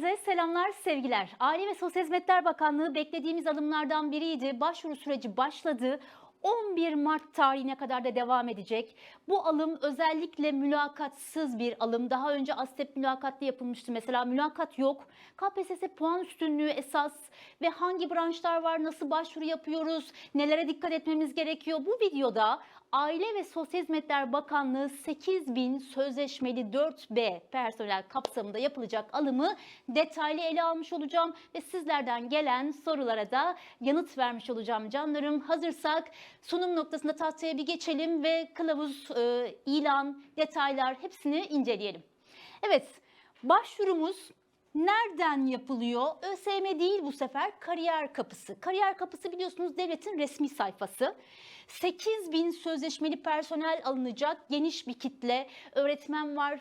Herkese selamlar, sevgiler. Aile ve Sosyal Hizmetler Bakanlığı beklediğimiz adımlardan biriydi. Başvuru süreci başladı. 11 Mart tarihine kadar da devam edecek. Bu alım özellikle mülakatsız bir alım. Daha önce ASTEP mülakatlı yapılmıştı. Mesela mülakat yok. KPSS puan üstünlüğü esas ve hangi branşlar var, nasıl başvuru yapıyoruz, nelere dikkat etmemiz gerekiyor. Bu videoda Aile ve Sosyal Hizmetler Bakanlığı 8000 sözleşmeli 4B personel kapsamında yapılacak alımı detaylı ele almış olacağım ve sizlerden gelen sorulara da yanıt vermiş olacağım canlarım. Hazırsak sunum noktasında tahtaya bir geçelim ve kılavuz, e, ilan, detaylar hepsini inceleyelim. Evet, başvurumuz Nereden yapılıyor? ÖSYM değil bu sefer kariyer kapısı. Kariyer kapısı biliyorsunuz devletin resmi sayfası. 8 bin sözleşmeli personel alınacak geniş bir kitle. Öğretmen var,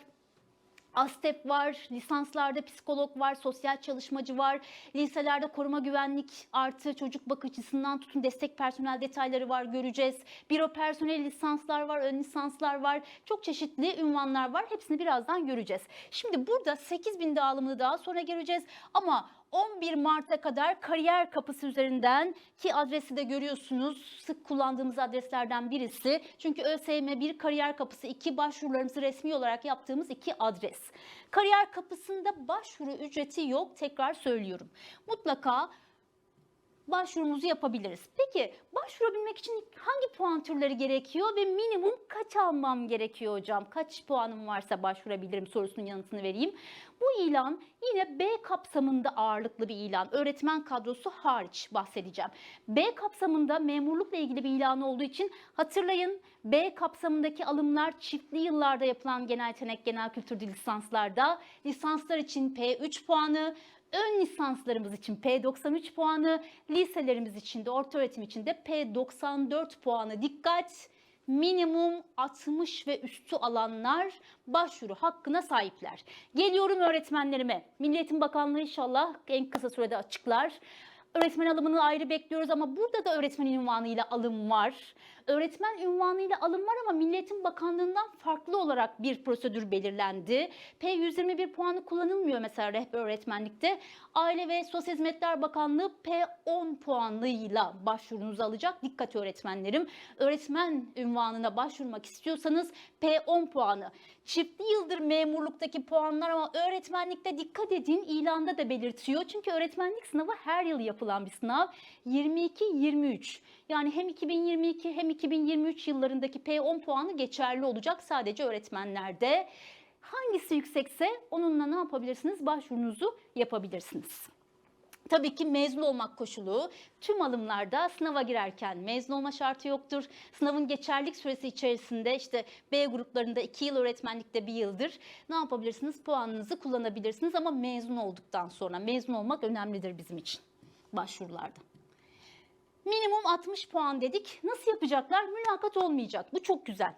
ASTEP var, lisanslarda psikolog var, sosyal çalışmacı var, liselerde koruma güvenlik artı çocuk bakıcısından tutun destek personel detayları var göreceğiz. Büro personel lisanslar var, ön lisanslar var, çok çeşitli ünvanlar var. Hepsini birazdan göreceğiz. Şimdi burada 8000 dağılımını daha sonra göreceğiz ama 11 Mart'a kadar kariyer kapısı üzerinden ki adresi de görüyorsunuz sık kullandığımız adreslerden birisi. Çünkü ÖSYM bir kariyer kapısı iki başvurularımızı resmi olarak yaptığımız iki adres. Kariyer kapısında başvuru ücreti yok tekrar söylüyorum. Mutlaka başvurumuzu yapabiliriz. Peki başvurabilmek için hangi puan türleri gerekiyor ve minimum kaç almam gerekiyor hocam? Kaç puanım varsa başvurabilirim sorusunun yanıtını vereyim. Bu ilan yine B kapsamında ağırlıklı bir ilan. Öğretmen kadrosu hariç bahsedeceğim. B kapsamında memurlukla ilgili bir ilan olduğu için hatırlayın B kapsamındaki alımlar çiftli yıllarda yapılan genel yetenek, genel kültür lisanslarda. Lisanslar için P3 puanı, Ön lisanslarımız için P93 puanı, liselerimiz için de orta öğretim için de P94 puanı. Dikkat! Minimum 60 ve üstü alanlar başvuru hakkına sahipler. Geliyorum öğretmenlerime. Milli Eğitim Bakanlığı inşallah en kısa sürede açıklar. Öğretmen alımını ayrı bekliyoruz ama burada da öğretmen ünvanıyla alım var. Öğretmen ünvanıyla alım var ama Milli Eğitim Bakanlığı'ndan farklı olarak bir prosedür belirlendi. P121 puanı kullanılmıyor mesela rehber öğretmenlikte. Aile ve Sosyal Hizmetler Bakanlığı P10 puanlıyla başvurunuzu alacak. Dikkat öğretmenlerim. Öğretmen ünvanına başvurmak istiyorsanız P10 puanı. Çiftli yıldır memurluktaki puanlar ama öğretmenlikte dikkat edin ilanda da belirtiyor. Çünkü öğretmenlik sınavı her yıl yapılan bir sınav. 22-23 yani hem 2022 hem 2023 yıllarındaki P10 puanı geçerli olacak sadece öğretmenlerde. Hangisi yüksekse onunla ne yapabilirsiniz? Başvurunuzu yapabilirsiniz. Tabii ki mezun olmak koşulu tüm alımlarda sınava girerken mezun olma şartı yoktur. Sınavın geçerlik süresi içerisinde işte B gruplarında 2 yıl öğretmenlikte 1 yıldır ne yapabilirsiniz? Puanınızı kullanabilirsiniz ama mezun olduktan sonra mezun olmak önemlidir bizim için başvurularda. Minimum 60 puan dedik. Nasıl yapacaklar? Mülakat olmayacak. Bu çok güzel.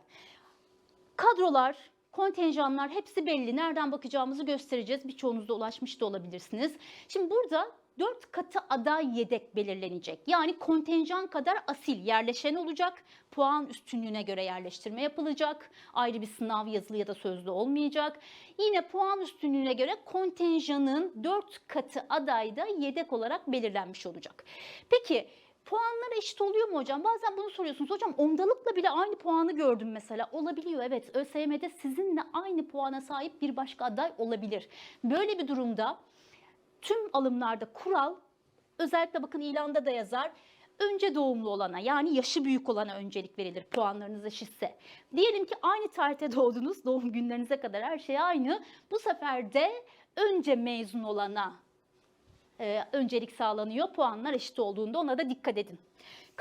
Kadrolar, kontenjanlar hepsi belli. Nereden bakacağımızı göstereceğiz. Birçoğunuz da ulaşmış da olabilirsiniz. Şimdi burada 4 katı aday yedek belirlenecek. Yani kontenjan kadar asil yerleşen olacak. Puan üstünlüğüne göre yerleştirme yapılacak. Ayrı bir sınav yazılı ya da sözlü olmayacak. Yine puan üstünlüğüne göre kontenjanın 4 katı aday da yedek olarak belirlenmiş olacak. Peki Puanlar eşit oluyor mu hocam? Bazen bunu soruyorsunuz. Hocam ondalıkla bile aynı puanı gördüm mesela. Olabiliyor evet. ÖSYM'de sizinle aynı puana sahip bir başka aday olabilir. Böyle bir durumda tüm alımlarda kural özellikle bakın ilanda da yazar önce doğumlu olana yani yaşı büyük olana öncelik verilir puanlarınız eşitse. Diyelim ki aynı tarihte doğdunuz doğum günlerinize kadar her şey aynı. Bu sefer de önce mezun olana e, öncelik sağlanıyor. Puanlar eşit olduğunda ona da dikkat edin.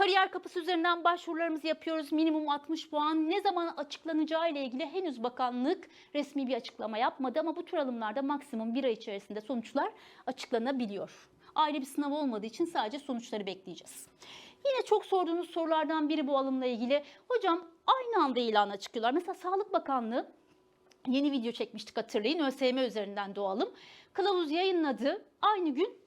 Kariyer kapısı üzerinden başvurularımızı yapıyoruz. Minimum 60 puan. Ne zaman açıklanacağı ile ilgili henüz bakanlık resmi bir açıklama yapmadı ama bu tür alımlarda maksimum bir ay içerisinde sonuçlar açıklanabiliyor. Ayrı bir sınav olmadığı için sadece sonuçları bekleyeceğiz. Yine çok sorduğunuz sorulardan biri bu alımla ilgili. Hocam aynı anda ilana çıkıyorlar. Mesela Sağlık Bakanlığı yeni video çekmiştik hatırlayın. ÖSYM üzerinden doğalım. Kılavuz yayınladı. Aynı gün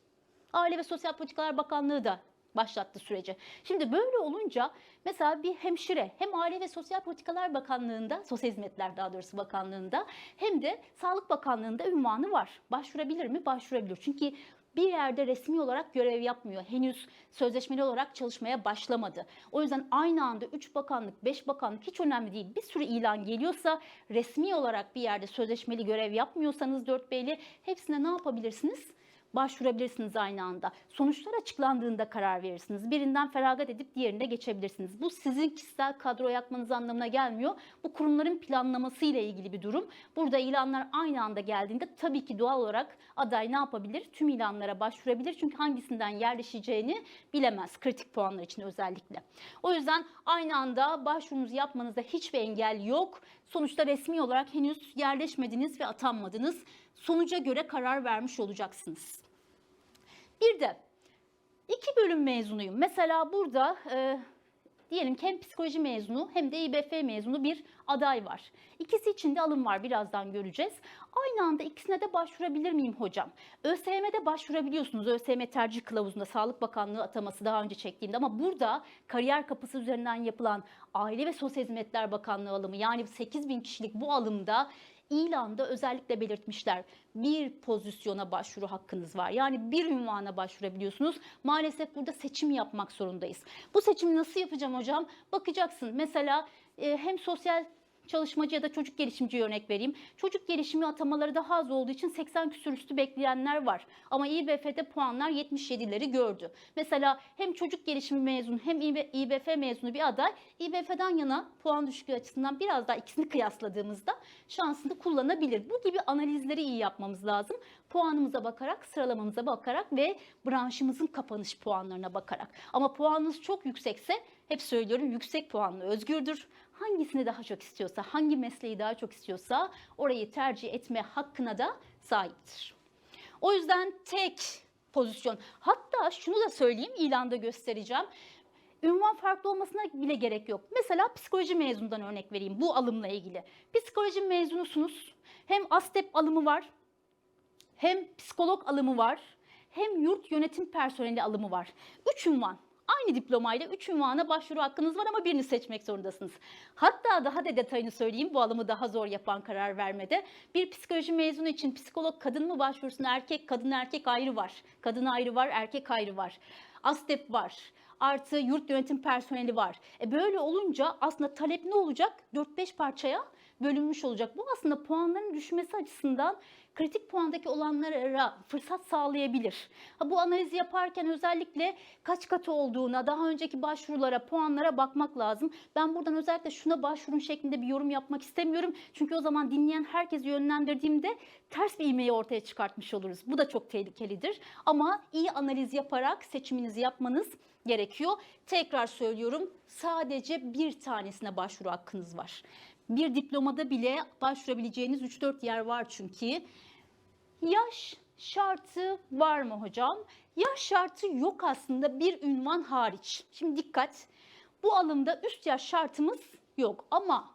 Aile ve Sosyal Politikalar Bakanlığı da başlattı süreci. Şimdi böyle olunca mesela bir hemşire hem Aile ve Sosyal Politikalar Bakanlığı'nda, Sosyal Hizmetler daha doğrusu bakanlığında hem de Sağlık Bakanlığı'nda ünvanı var. Başvurabilir mi? Başvurabilir. Çünkü bir yerde resmi olarak görev yapmıyor. Henüz sözleşmeli olarak çalışmaya başlamadı. O yüzden aynı anda 3 bakanlık, 5 bakanlık hiç önemli değil. Bir sürü ilan geliyorsa resmi olarak bir yerde sözleşmeli görev yapmıyorsanız 4B'li hepsine ne yapabilirsiniz? Başvurabilirsiniz aynı anda. Sonuçlar açıklandığında karar verirsiniz. Birinden feragat edip diğerine geçebilirsiniz. Bu sizin kişisel kadro yapmanız anlamına gelmiyor. Bu kurumların planlaması ile ilgili bir durum. Burada ilanlar aynı anda geldiğinde tabii ki doğal olarak aday ne yapabilir? Tüm ilanlara başvurabilir. Çünkü hangisinden yerleşeceğini bilemez. Kritik puanlar için özellikle. O yüzden aynı anda başvurunuzu yapmanızda hiçbir engel yok. Sonuçta resmi olarak henüz yerleşmediniz ve atanmadınız. Sonuca göre karar vermiş olacaksınız. Bir de iki bölüm mezunuyum. Mesela burada e, diyelim ki hem psikoloji mezunu hem de İBF mezunu bir aday var. İkisi için de alım var birazdan göreceğiz. Aynı anda ikisine de başvurabilir miyim hocam? ÖSYM'de başvurabiliyorsunuz. ÖSYM tercih kılavuzunda Sağlık Bakanlığı ataması daha önce çektiğimde ama burada kariyer kapısı üzerinden yapılan Aile ve Sosyal Hizmetler Bakanlığı alımı yani 8 bin kişilik bu alımda ilanda özellikle belirtmişler. Bir pozisyona başvuru hakkınız var. Yani bir ünvana başvurabiliyorsunuz. Maalesef burada seçim yapmak zorundayız. Bu seçimi nasıl yapacağım hocam? Bakacaksın. Mesela e, hem sosyal çalışmacı ya da çocuk gelişimci örnek vereyim. Çocuk gelişimi atamaları daha az olduğu için 80 küsur üstü bekleyenler var. Ama İBF'de puanlar 77'leri gördü. Mesela hem çocuk gelişimi mezunu hem İBF mezunu bir aday İBF'den yana puan düşüklüğü açısından biraz daha ikisini kıyasladığımızda şansını kullanabilir. Bu gibi analizleri iyi yapmamız lazım. Puanımıza bakarak, sıralamamıza bakarak ve branşımızın kapanış puanlarına bakarak. Ama puanınız çok yüksekse hep söylüyorum yüksek puanlı özgürdür hangisini daha çok istiyorsa, hangi mesleği daha çok istiyorsa orayı tercih etme hakkına da sahiptir. O yüzden tek pozisyon. Hatta şunu da söyleyeyim, ilanda göstereceğim. Ünvan farklı olmasına bile gerek yok. Mesela psikoloji mezunundan örnek vereyim bu alımla ilgili. Psikoloji mezunusunuz. Hem ASTEP alımı var, hem psikolog alımı var, hem yurt yönetim personeli alımı var. Üç ünvan. Aynı diplomayla 3 ünvana başvuru hakkınız var ama birini seçmek zorundasınız. Hatta daha da detayını söyleyeyim bu alımı daha zor yapan karar vermede. Bir psikoloji mezunu için psikolog kadın mı başvursun erkek kadın erkek ayrı var. Kadın ayrı var erkek ayrı var. ASTEP var artı yurt yönetim personeli var. E böyle olunca aslında talep ne olacak? 4-5 parçaya bölünmüş olacak. Bu aslında puanların düşmesi açısından kritik puandaki olanlara fırsat sağlayabilir. Ha, bu analizi yaparken özellikle kaç katı olduğuna, daha önceki başvurulara, puanlara bakmak lazım. Ben buradan özellikle şuna başvurun şeklinde bir yorum yapmak istemiyorum. Çünkü o zaman dinleyen herkesi yönlendirdiğimde ters bir ilmeği ortaya çıkartmış oluruz. Bu da çok tehlikelidir. Ama iyi analiz yaparak seçiminizi yapmanız gerekiyor. Tekrar söylüyorum sadece bir tanesine başvuru hakkınız var. Bir diplomada bile başvurabileceğiniz 3-4 yer var çünkü. Yaş şartı var mı hocam? Yaş şartı yok aslında bir ünvan hariç. Şimdi dikkat. Bu alımda üst yaş şartımız yok ama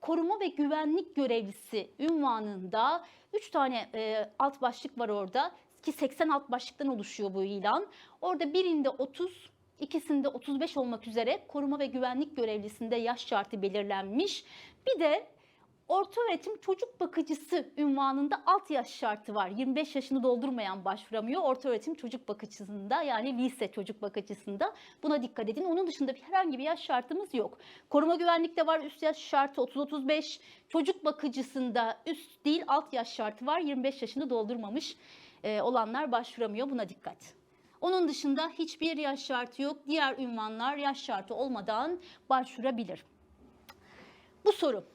koruma ve güvenlik görevlisi ünvanında 3 tane e, alt başlık var orada ki 80 alt başlıktan oluşuyor bu ilan. Orada birinde 30, ikisinde 35 olmak üzere koruma ve güvenlik görevlisinde yaş şartı belirlenmiş. Bir de orta öğretim çocuk bakıcısı ünvanında alt yaş şartı var. 25 yaşını doldurmayan başvuramıyor. Orta öğretim çocuk bakıcısında yani lise çocuk bakıcısında buna dikkat edin. Onun dışında herhangi bir yaş şartımız yok. Koruma güvenlikte var üst yaş şartı 30-35. Çocuk bakıcısında üst değil alt yaş şartı var. 25 yaşını doldurmamış e, olanlar başvuramıyor. Buna dikkat. Onun dışında hiçbir yaş şartı yok. Diğer ünvanlar yaş şartı olmadan başvurabilir. Bu soru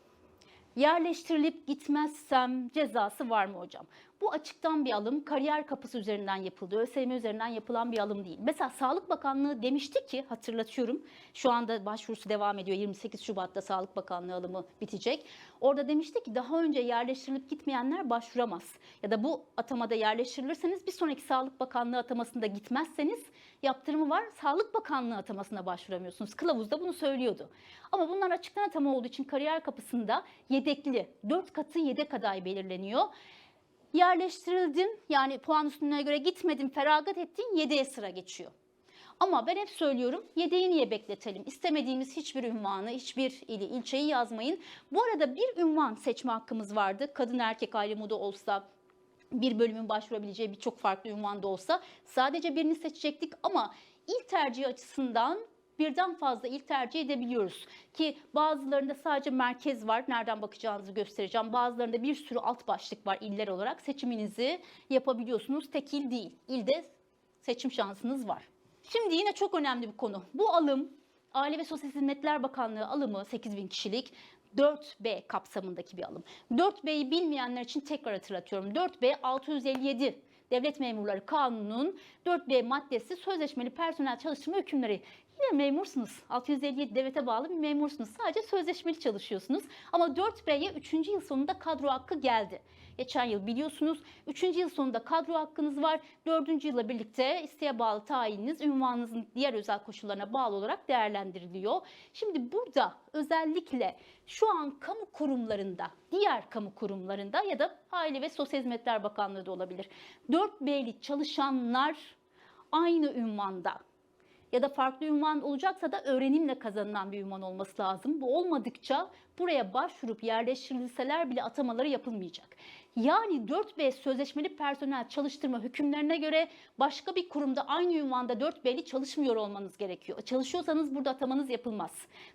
yerleştirilip gitmezsem cezası var mı hocam? Bu açıktan bir alım, kariyer kapısı üzerinden yapıldı. ÖSYM üzerinden yapılan bir alım değil. Mesela Sağlık Bakanlığı demişti ki, hatırlatıyorum, şu anda başvurusu devam ediyor. 28 Şubat'ta Sağlık Bakanlığı alımı bitecek. Orada demişti ki daha önce yerleştirilip gitmeyenler başvuramaz. Ya da bu atamada yerleştirilirseniz bir sonraki Sağlık Bakanlığı atamasında gitmezseniz yaptırımı var. Sağlık Bakanlığı atamasına başvuramıyorsunuz. Kılavuzda bunu söylüyordu. Ama bunlar açıktan atama olduğu için kariyer kapısında yedekli, 4 katı yedek aday belirleniyor yerleştirildin yani puan üstüne göre gitmedin feragat ettin 7'ye sıra geçiyor. Ama ben hep söylüyorum yedeği niye bekletelim? İstemediğimiz hiçbir ünvanı, hiçbir ili, ilçeyi yazmayın. Bu arada bir ünvan seçme hakkımız vardı. Kadın erkek ayrımı da olsa, bir bölümün başvurabileceği birçok farklı ünvan da olsa sadece birini seçecektik ama il tercihi açısından birden fazla il tercih edebiliyoruz. Ki bazılarında sadece merkez var. Nereden bakacağınızı göstereceğim. Bazılarında bir sürü alt başlık var iller olarak. Seçiminizi yapabiliyorsunuz. Tek il değil. İlde seçim şansınız var. Şimdi yine çok önemli bir konu. Bu alım Aile ve Sosyal Hizmetler Bakanlığı alımı 8000 kişilik 4B kapsamındaki bir alım. 4B'yi bilmeyenler için tekrar hatırlatıyorum. 4B 657 Devlet Memurları Kanunu'nun 4B maddesi sözleşmeli personel çalıştırma hükümleri. Yine memursunuz. 657 devlete bağlı bir memursunuz. Sadece sözleşmeli çalışıyorsunuz. Ama 4B'ye 3. yıl sonunda kadro hakkı geldi. Geçen yıl biliyorsunuz 3. yıl sonunda kadro hakkınız var. 4. yıla birlikte isteğe bağlı tayininiz ünvanınızın diğer özel koşullarına bağlı olarak değerlendiriliyor. Şimdi burada özellikle şu an kamu kurumlarında, diğer kamu kurumlarında ya da Aile ve Sosyal Hizmetler Bakanlığı da olabilir. 4B'li çalışanlar aynı ünvanda ya da farklı ünvan olacaksa da öğrenimle kazanılan bir ünvan olması lazım. Bu olmadıkça buraya başvurup yerleştirilseler bile atamaları yapılmayacak. Yani 4B sözleşmeli personel çalıştırma hükümlerine göre başka bir kurumda aynı ünvanda 4B'li çalışmıyor olmanız gerekiyor. Çalışıyorsanız burada atamanız yapılmaz.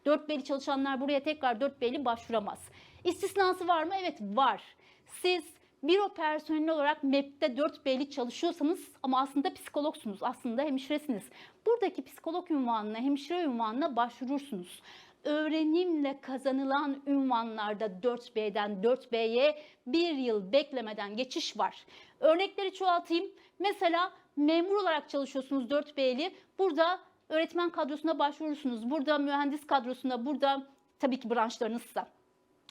4B'li çalışanlar buraya tekrar 4B'li başvuramaz. İstisnası var mı? Evet var. Siz büro personeli olarak MEP'te 4B'li çalışıyorsanız ama aslında psikologsunuz, aslında hemşiresiniz. Buradaki psikolog ünvanına, hemşire ünvanına başvurursunuz. Öğrenimle kazanılan ünvanlarda 4B'den 4B'ye bir yıl beklemeden geçiş var. Örnekleri çoğaltayım. Mesela memur olarak çalışıyorsunuz 4B'li. Burada öğretmen kadrosuna başvurursunuz. Burada mühendis kadrosuna, burada tabii ki branşlarınızsa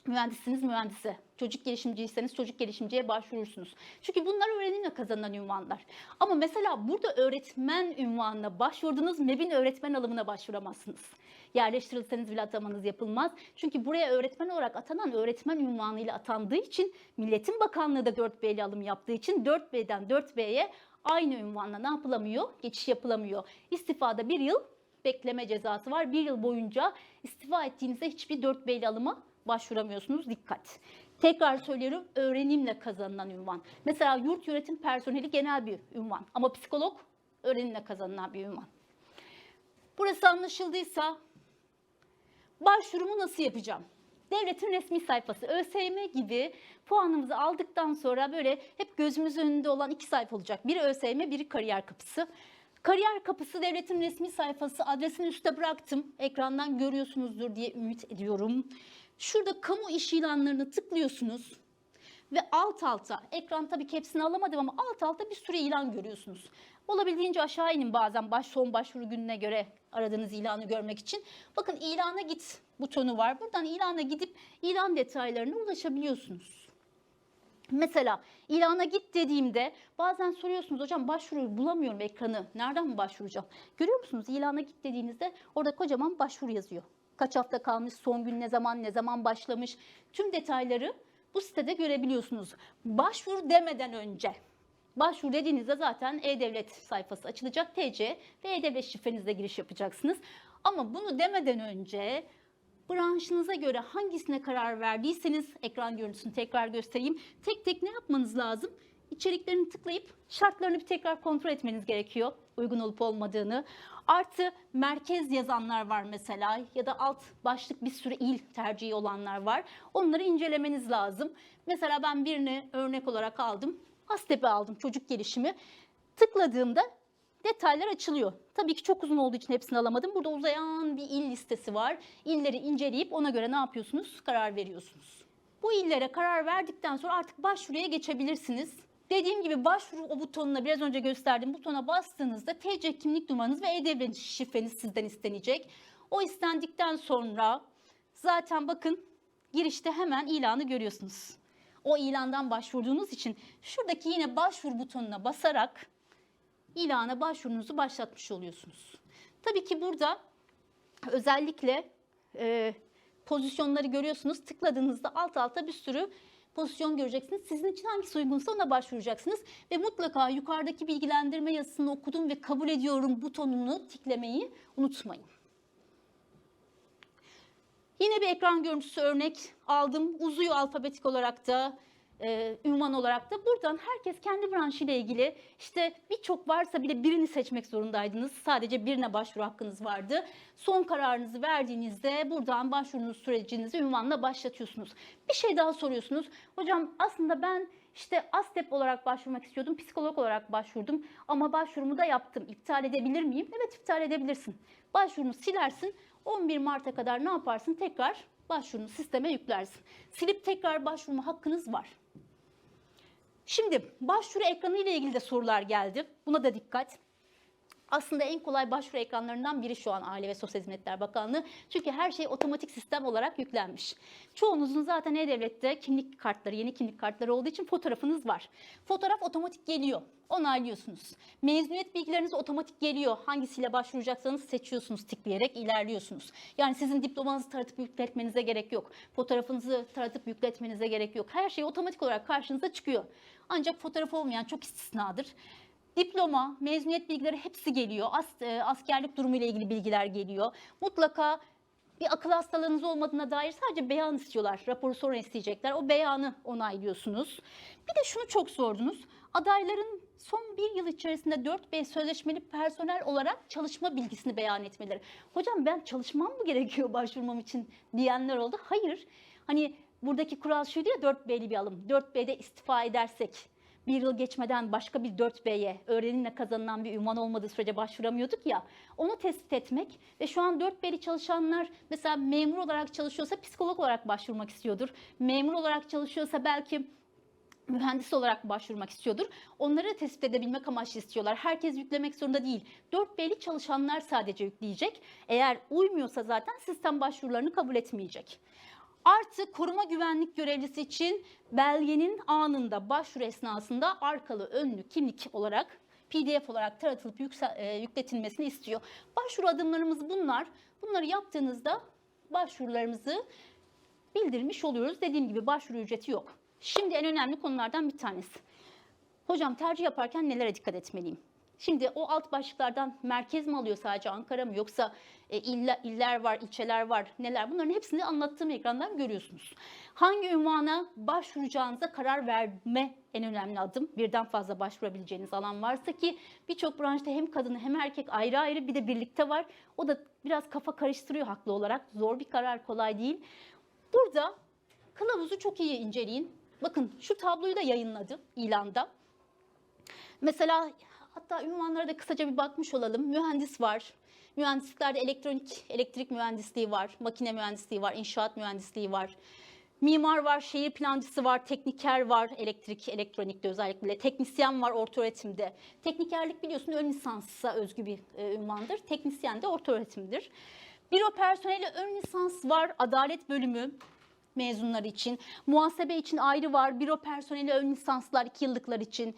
mühendissiniz mühendise, çocuk gelişimciyseniz çocuk gelişimciye başvurursunuz. Çünkü bunlar öğrenimle kazanılan ünvanlar. Ama mesela burada öğretmen ünvanına başvurdunuz, MEB'in öğretmen alımına başvuramazsınız. Yerleştirilseniz bile atamanız yapılmaz. Çünkü buraya öğretmen olarak atanan öğretmen ünvanıyla atandığı için Milletin Bakanlığı da 4B'li alım yaptığı için 4B'den 4B'ye aynı ünvanla ne yapılamıyor? Geçiş yapılamıyor. İstifada bir yıl bekleme cezası var. Bir yıl boyunca istifa ettiğinizde hiçbir 4B'li alıma başvuramıyorsunuz. Dikkat. Tekrar söylüyorum öğrenimle kazanılan ünvan. Mesela yurt yönetim personeli genel bir ünvan ama psikolog öğrenimle kazanılan bir ünvan. Burası anlaşıldıysa başvurumu nasıl yapacağım? Devletin resmi sayfası ÖSYM gibi puanımızı aldıktan sonra böyle hep gözümüz önünde olan iki sayfa olacak. Biri ÖSYM, biri kariyer kapısı. Kariyer kapısı devletin resmi sayfası adresini üstte bıraktım. Ekrandan görüyorsunuzdur diye ümit ediyorum. Şurada kamu iş ilanlarını tıklıyorsunuz ve alt alta, ekran tabii ki hepsini alamadım ama alt alta bir sürü ilan görüyorsunuz. Olabildiğince aşağı inin bazen baş son başvuru gününe göre aradığınız ilanı görmek için. Bakın ilana git butonu var. Buradan ilana gidip ilan detaylarına ulaşabiliyorsunuz. Mesela ilana git dediğimde bazen soruyorsunuz hocam başvuruyu bulamıyorum ekranı. Nereden mi başvuracağım? Görüyor musunuz? İlana git dediğinizde orada kocaman başvuru yazıyor. Kaç hafta kalmış, son gün ne zaman, ne zaman başlamış. Tüm detayları bu sitede görebiliyorsunuz. Başvur demeden önce. Başvur dediğinizde zaten E-Devlet sayfası açılacak. TC ve E-Devlet şifrenizle giriş yapacaksınız. Ama bunu demeden önce branşınıza göre hangisine karar verdiyseniz ekran görüntüsünü tekrar göstereyim. Tek tek ne yapmanız lazım? İçeriklerini tıklayıp şartlarını bir tekrar kontrol etmeniz gerekiyor. Uygun olup olmadığını. Artı merkez yazanlar var mesela ya da alt başlık bir sürü il tercihi olanlar var. Onları incelemeniz lazım. Mesela ben birini örnek olarak aldım. Astepe aldım çocuk gelişimi. Tıkladığımda detaylar açılıyor. Tabii ki çok uzun olduğu için hepsini alamadım. Burada uzayan bir il listesi var. İlleri inceleyip ona göre ne yapıyorsunuz? Karar veriyorsunuz. Bu illere karar verdikten sonra artık başvuruya geçebilirsiniz. Dediğim gibi başvuru o butonuna biraz önce gösterdiğim butona bastığınızda TC kimlik numaranız ve E-Devlet şifreniz sizden istenecek. O istendikten sonra zaten bakın girişte hemen ilanı görüyorsunuz. O ilandan başvurduğunuz için şuradaki yine başvur butonuna basarak ilana başvurunuzu başlatmış oluyorsunuz. Tabii ki burada özellikle e, pozisyonları görüyorsunuz. Tıkladığınızda alt alta bir sürü pozisyon göreceksiniz. Sizin için hangisi uygunsa ona başvuracaksınız. Ve mutlaka yukarıdaki bilgilendirme yazısını okudum ve kabul ediyorum butonunu tiklemeyi unutmayın. Yine bir ekran görüntüsü örnek aldım. Uzuyor alfabetik olarak da, e, ünvan olarak da. Buradan herkes kendi branşıyla ilgili işte birçok varsa bile birini seçmek zorundaydınız. Sadece birine başvuru hakkınız vardı. Son kararınızı verdiğinizde buradan başvurunuz sürecinizi ünvanla başlatıyorsunuz. Bir şey daha soruyorsunuz. Hocam aslında ben işte ASTEP olarak başvurmak istiyordum, psikolog olarak başvurdum ama başvurumu da yaptım. İptal edebilir miyim? Evet iptal edebilirsin. Başvurunu silersin. 11 Mart'a kadar ne yaparsın? Tekrar başvurunu sisteme yüklersin. Silip tekrar başvurma hakkınız var. Şimdi başvuru ekranı ile ilgili de sorular geldi. Buna da dikkat. Aslında en kolay başvuru ekranlarından biri şu an Aile ve Sosyal Hizmetler Bakanlığı. Çünkü her şey otomatik sistem olarak yüklenmiş. Çoğunuzun zaten E-Devlet'te kimlik kartları, yeni kimlik kartları olduğu için fotoğrafınız var. Fotoğraf otomatik geliyor. Onaylıyorsunuz. Mezuniyet bilgileriniz otomatik geliyor. Hangisiyle başvuracaksanız seçiyorsunuz, tıklayarak ilerliyorsunuz. Yani sizin diplomanızı taratıp yükletmenize gerek yok. Fotoğrafınızı taratıp yükletmenize gerek yok. Her şey otomatik olarak karşınıza çıkıyor. Ancak fotoğraf olmayan çok istisnadır. Diploma, mezuniyet bilgileri hepsi geliyor. As, e, askerlik durumu ile ilgili bilgiler geliyor. Mutlaka bir akıl hastalığınız olmadığına dair sadece beyan istiyorlar. Raporu sonra isteyecekler. O beyanı onaylıyorsunuz. Bir de şunu çok sordunuz. Adayların son bir yıl içerisinde 4B sözleşmeli personel olarak çalışma bilgisini beyan etmeleri. Hocam ben çalışmam mı gerekiyor başvurmam için diyenler oldu. Hayır. Hani buradaki kural şuydu ya 4B'li bir alım. 4B'de istifa edersek bir yıl geçmeden başka bir 4B'ye öğrenimle kazanılan bir ünvan olmadığı sürece başvuramıyorduk ya. Onu tespit etmek ve şu an 4B'li çalışanlar mesela memur olarak çalışıyorsa psikolog olarak başvurmak istiyordur. Memur olarak çalışıyorsa belki mühendis olarak başvurmak istiyordur. Onları tespit edebilmek amaçlı istiyorlar. Herkes yüklemek zorunda değil. 4B'li çalışanlar sadece yükleyecek. Eğer uymuyorsa zaten sistem başvurularını kabul etmeyecek. Artı koruma güvenlik görevlisi için belgenin anında başvuru esnasında arkalı önlü kimlik olarak PDF olarak taratılıp yükse- e, yükletilmesini istiyor. Başvuru adımlarımız bunlar. Bunları yaptığınızda başvurularımızı bildirmiş oluyoruz. Dediğim gibi başvuru ücreti yok. Şimdi en önemli konulardan bir tanesi. Hocam tercih yaparken nelere dikkat etmeliyim? Şimdi o alt başlıklardan merkez mi alıyor sadece Ankara mı yoksa e, illa, iller var, ilçeler var, neler bunların hepsini anlattığım ekrandan görüyorsunuz. Hangi ünvana başvuracağınıza karar verme en önemli adım. Birden fazla başvurabileceğiniz alan varsa ki birçok branşta hem kadın hem erkek ayrı ayrı bir de birlikte var. O da biraz kafa karıştırıyor haklı olarak. Zor bir karar, kolay değil. Burada kılavuzu çok iyi inceleyin. Bakın şu tabloyu da yayınladı ilanda. Mesela hatta ünvanlara da kısaca bir bakmış olalım. Mühendis var. Mühendisliklerde elektronik, elektrik mühendisliği var, makine mühendisliği var, inşaat mühendisliği var. Mimar var, şehir plancısı var, tekniker var, elektrik, elektronikte özellikle. Teknisyen var orta öğretimde. Teknikerlik biliyorsun ön lisansa özgü bir e, ünvandır. Teknisyen de orta öğretimdir. Büro personeli ön lisans var, adalet bölümü mezunları için. Muhasebe için ayrı var, büro personeli ön lisanslar 2 yıllıklar için.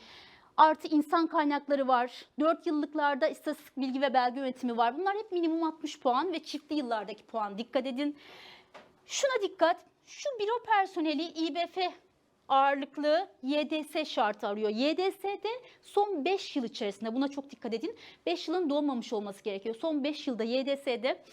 Artı insan kaynakları var. 4 yıllıklarda istatistik bilgi ve belge yönetimi var. Bunlar hep minimum 60 puan ve çiftli yıllardaki puan. Dikkat edin. Şuna dikkat. Şu büro personeli İBF ağırlıklı YDS şartı arıyor. YDS'de son 5 yıl içerisinde buna çok dikkat edin. 5 yılın doğmamış olması gerekiyor. Son 5 yılda YDS'de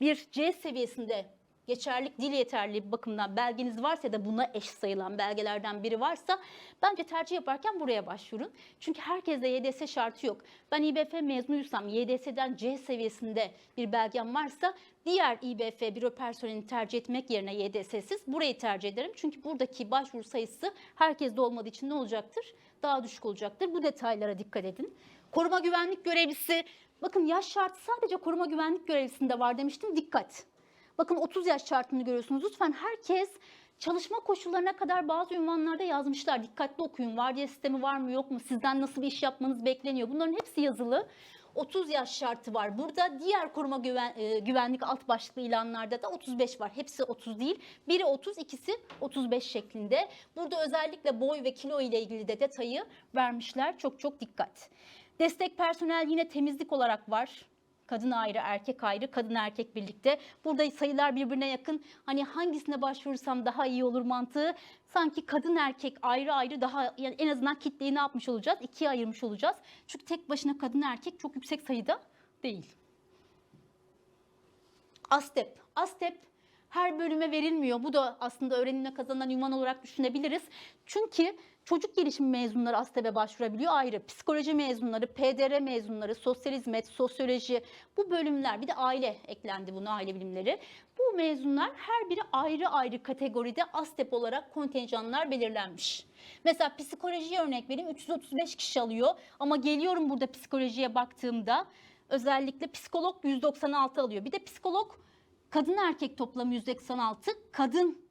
bir C seviyesinde geçerlik dil yeterli bakımdan belgeniz varsa ya da buna eş sayılan belgelerden biri varsa bence tercih yaparken buraya başvurun. Çünkü herkeste YDS şartı yok. Ben İBF mezunuysam YDS'den C seviyesinde bir belgem varsa diğer İBF büro personelini tercih etmek yerine YDS'siz burayı tercih ederim. Çünkü buradaki başvuru sayısı herkeste olmadığı için ne olacaktır? Daha düşük olacaktır. Bu detaylara dikkat edin. Koruma güvenlik görevlisi, bakın yaş şartı sadece koruma güvenlik görevlisinde var demiştim. Dikkat. Bakın 30 yaş şartını görüyorsunuz. Lütfen herkes çalışma koşullarına kadar bazı ünvanlarda yazmışlar. Dikkatli okuyun. Vardiya sistemi var mı yok mu? Sizden nasıl bir iş yapmanız bekleniyor? Bunların hepsi yazılı. 30 yaş şartı var. Burada diğer koruma güven, e, güvenlik alt başlıklı ilanlarda da 35 var. Hepsi 30 değil. Biri 30, ikisi 35 şeklinde. Burada özellikle boy ve kilo ile ilgili de detayı vermişler. Çok çok dikkat. Destek personel yine temizlik olarak var Kadın ayrı, erkek ayrı, kadın erkek birlikte. Burada sayılar birbirine yakın. Hani hangisine başvurursam daha iyi olur mantığı. Sanki kadın erkek ayrı ayrı daha yani en azından kitleyi ne yapmış olacağız? İkiye ayırmış olacağız. Çünkü tek başına kadın erkek çok yüksek sayıda değil. ASTEP. ASTEP her bölüme verilmiyor. Bu da aslında öğrenimle kazanılan ünvan olarak düşünebiliriz. Çünkü çocuk gelişimi mezunları ASTEP'e başvurabiliyor ayrı. Psikoloji mezunları, PDR mezunları, sosyal hizmet, sosyoloji bu bölümler bir de aile eklendi buna aile bilimleri. Bu mezunlar her biri ayrı ayrı kategoride ASTEP olarak kontenjanlar belirlenmiş. Mesela psikolojiye örnek vereyim 335 kişi alıyor ama geliyorum burada psikolojiye baktığımda özellikle psikolog 196 alıyor. Bir de psikolog kadın erkek toplamı 196, kadın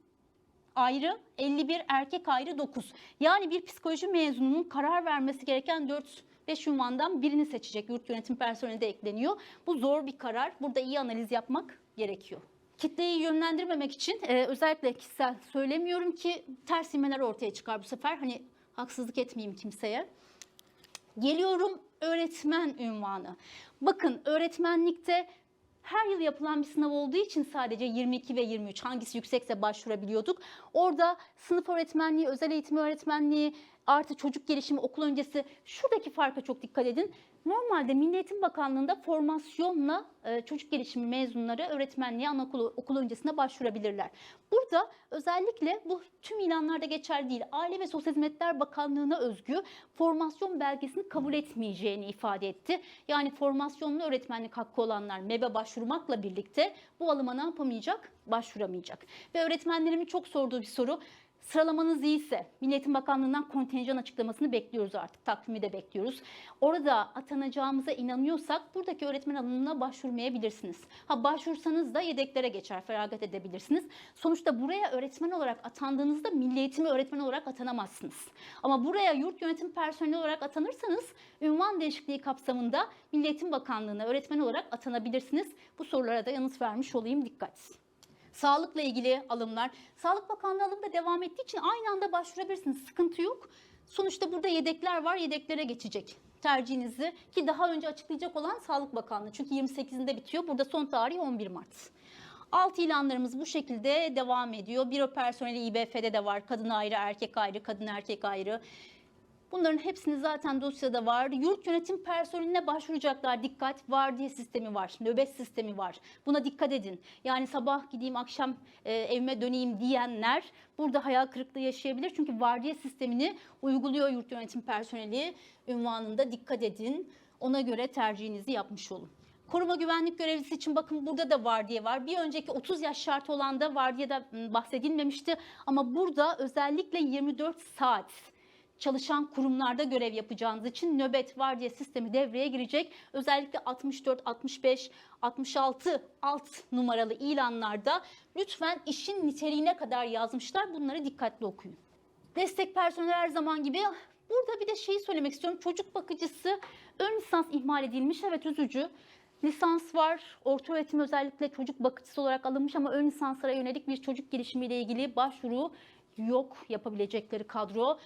ayrı 51, erkek ayrı 9. Yani bir psikoloji mezununun karar vermesi gereken 4 5 ünvandan birini seçecek. Yurt yönetim personeli de ekleniyor. Bu zor bir karar. Burada iyi analiz yapmak gerekiyor. Kitleyi yönlendirmemek için e, özellikle kişisel söylemiyorum ki ters ilmeler ortaya çıkar bu sefer. Hani haksızlık etmeyeyim kimseye. Geliyorum öğretmen ünvanı. Bakın öğretmenlikte her yıl yapılan bir sınav olduğu için sadece 22 ve 23 hangisi yüksekse başvurabiliyorduk. Orada sınıf öğretmenliği, özel eğitim öğretmenliği, artı çocuk gelişimi okul öncesi şuradaki farka çok dikkat edin. Normalde Milli Eğitim Bakanlığı'nda formasyonla e, çocuk gelişimi mezunları öğretmenliğe anaokulu okul öncesine başvurabilirler. Burada özellikle bu tüm ilanlarda geçerli değil. Aile ve Sosyal Hizmetler Bakanlığı'na özgü formasyon belgesini kabul etmeyeceğini ifade etti. Yani formasyonlu öğretmenlik hakkı olanlar MEB'e başvurmakla birlikte bu alıma ne yapamayacak? Başvuramayacak. Ve öğretmenlerimin çok sorduğu bir soru. Sıralamanız iyiyse Milli Eğitim Bakanlığı'ndan kontenjan açıklamasını bekliyoruz artık. Takvimi de bekliyoruz. Orada atanacağımıza inanıyorsak buradaki öğretmen alımına başvurmayabilirsiniz. Ha başvursanız da yedeklere geçer, feragat edebilirsiniz. Sonuçta buraya öğretmen olarak atandığınızda Milli Eğitimi öğretmen olarak atanamazsınız. Ama buraya yurt yönetim personeli olarak atanırsanız ünvan değişikliği kapsamında Milli Eğitim Bakanlığı'na öğretmen olarak atanabilirsiniz. Bu sorulara da yanıt vermiş olayım dikkat. Sağlıkla ilgili alımlar. Sağlık Bakanlığı alımda devam ettiği için aynı anda başvurabilirsiniz. Sıkıntı yok. Sonuçta burada yedekler var. Yedeklere geçecek tercihinizi ki daha önce açıklayacak olan Sağlık Bakanlığı. Çünkü 28'inde bitiyor. Burada son tarih 11 Mart. Alt ilanlarımız bu şekilde devam ediyor. Büro personeli İBF'de de var. Kadın ayrı, erkek ayrı, kadın erkek ayrı. Bunların hepsini zaten dosyada var. Yurt yönetim personeline başvuracaklar. Dikkat, vardiya sistemi var, nöbet sistemi var. Buna dikkat edin. Yani sabah gideyim, akşam e, evime döneyim diyenler burada hayal kırıklığı yaşayabilir. Çünkü vardiya sistemini uyguluyor yurt yönetim personeli ünvanında. Dikkat edin. Ona göre tercihinizi yapmış olun. Koruma güvenlik görevlisi için bakın burada da vardiya var. Bir önceki 30 yaş şartı olan da vardiyada m, bahsedilmemişti. Ama burada özellikle 24 saat çalışan kurumlarda görev yapacağınız için nöbet vardiya sistemi devreye girecek. Özellikle 64, 65, 66 alt numaralı ilanlarda lütfen işin niteliğine kadar yazmışlar. Bunları dikkatli okuyun. Destek personeli her zaman gibi. Burada bir de şeyi söylemek istiyorum. Çocuk bakıcısı ön lisans ihmal edilmiş. Evet üzücü. Lisans var, orta öğretim özellikle çocuk bakıcısı olarak alınmış ama ön lisanslara yönelik bir çocuk gelişimiyle ilgili başvuru yok yapabilecekleri kadro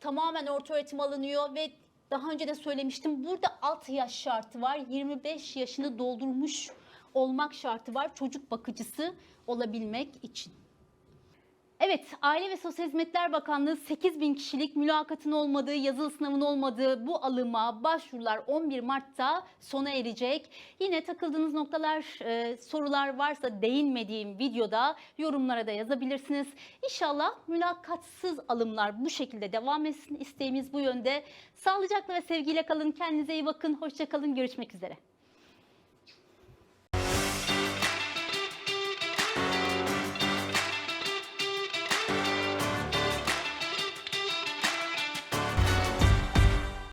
tamamen orta öğretim alınıyor ve daha önce de söylemiştim burada alt yaş şartı var. 25 yaşını doldurmuş olmak şartı var çocuk bakıcısı olabilmek için. Evet, Aile ve Sosyal Hizmetler Bakanlığı 8 bin kişilik mülakatın olmadığı, yazılı sınavın olmadığı bu alıma başvurular 11 Mart'ta sona erecek. Yine takıldığınız noktalar, e, sorular varsa değinmediğim videoda yorumlara da yazabilirsiniz. İnşallah mülakatsız alımlar bu şekilde devam etsin. İsteğimiz bu yönde. Sağlıcakla ve sevgiyle kalın. Kendinize iyi bakın. Hoşça kalın. Görüşmek üzere.